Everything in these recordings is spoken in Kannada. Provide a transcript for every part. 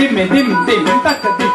dim dim dim tak dim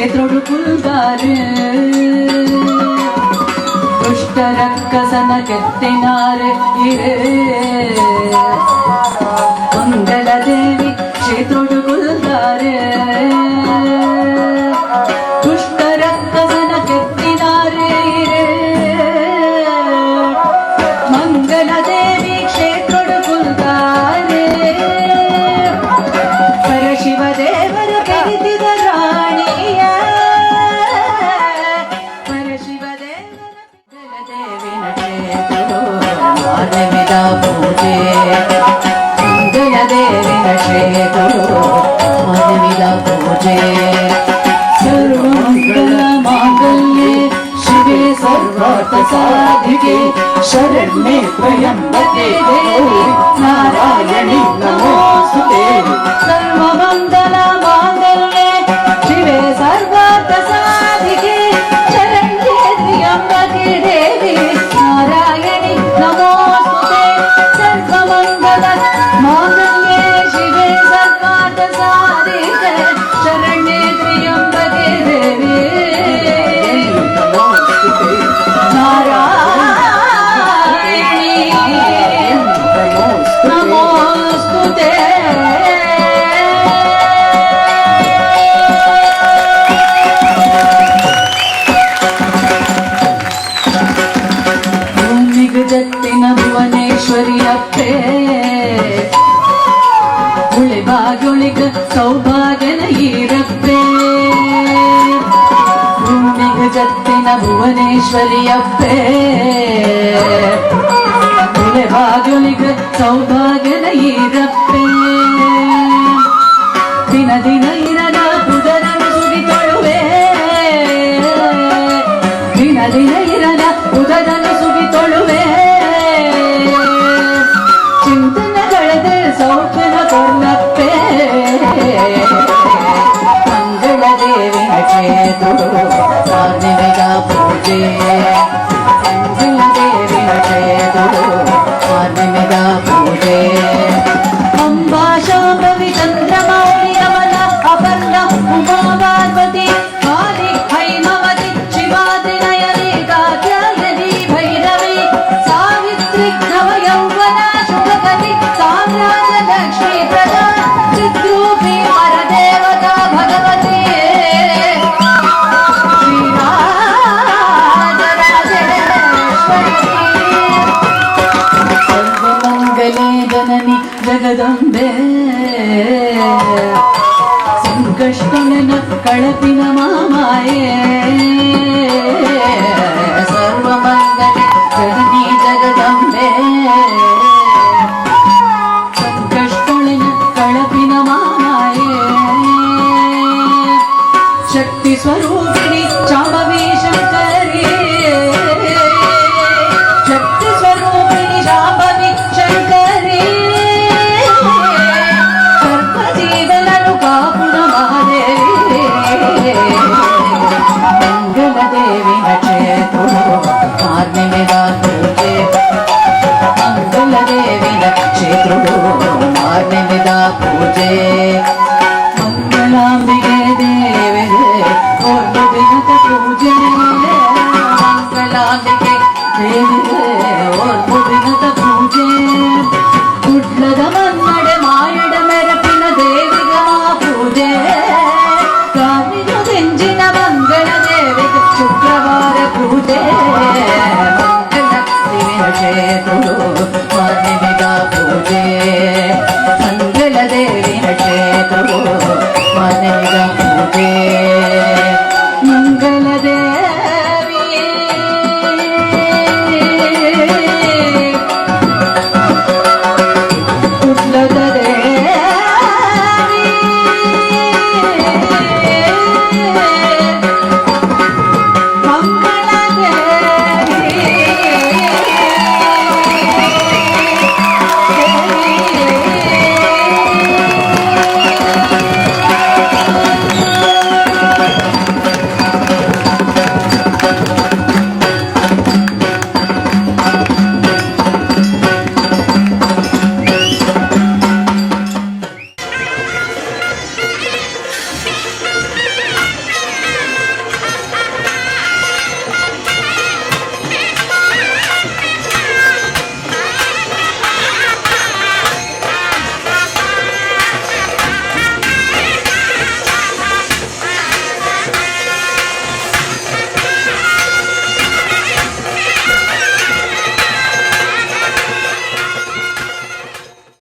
ಕ್ಷೇತ್ರೋಡು ಕುಲ್ಬಾರು ದುಷ್ಟ ರಕ್ಕಸನ ಕೆತ್ತಿನಾರೆ ಒಂದೇ शरण्ये प्रयम् पते नारायणी। ಈಶ್ವರಿಯಪ್ಪೇ ಕೊನೆ ಬಾಗಿಲಿಗೆ ಸೌಭಾಗ್ಯದ ಈರಪ್ಪೇ. ದಿನ ದಿನ ಇರನ ಬುಧನ ಸುಡಿ ತೊಳುವೆ ದಿನ ದಿನ ಇರನ ಬುಧನ ಸುಡಿ ತೊಳುವೆ ಚಿಂತನ ಕಳೆದೆ ಸೌಖ್ಯನ ಕೊರ್ನಪ್ಪೇ. ಮಂಗಳ ದೇವಿನ ಚೇತರು Deus. ஜனனி ஜகதம்பே ಸಂಕಷ್ಟನ ಕಳಪಿನ ಮಾಮಾಯೇ దేవి నక్షేతుడు మార్మిగా దుర్గే అంగుల దేవి నక్షేతుడు మార్మిగా పూజే మంగళాంబిగే దేవి పూజే